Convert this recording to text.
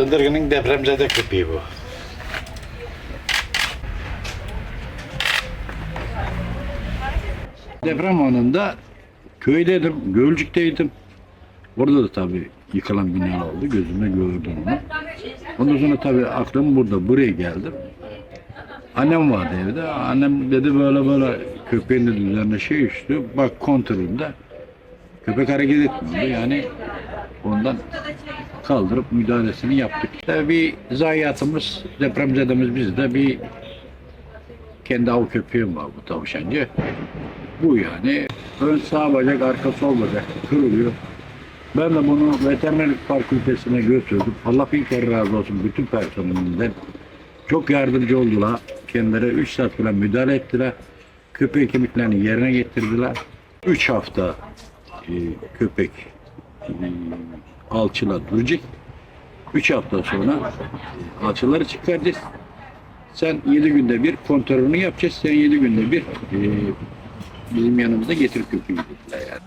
Sındırgı'nın depremzede köpeği bu. Deprem anında köydeydim, Gölcük'teydim. Orada da tabii yıkılan bina oldu. Gözüme gördüm onu. Ondan sonra tabii aklım burada, buraya geldim. Annem vardı evde. Annem dedi böyle böyle köpeğin dedi üzerine şey üstü. Bak kontrolünde köpek hareket etmiyordu. Yani ondan kaldırıp müdahalesini yaptık. Bir zayiatımız, depremzedemiz bizde bir kendi av köpeğim var bu tavşancı. Bu yani. Ön sağ bacak, arka sol bacak kırılıyor. Ben de bunu veterinerlik fakültesine götürdüm. Allah bin kere razı olsun bütün personelinden. Çok yardımcı oldular. Kendileri 3 saat falan müdahale ettiler. Köpeğin kemiklerini yerine getirdiler. 3 hafta e, köpek e, alçıla duracak. 3 hafta sonra e, alçıları çıkaracağız. Sen 7 günde bir kontrolünü yapacağız. Sen 7 günde bir e, bizim yanımıza getir köpeği dediler yani.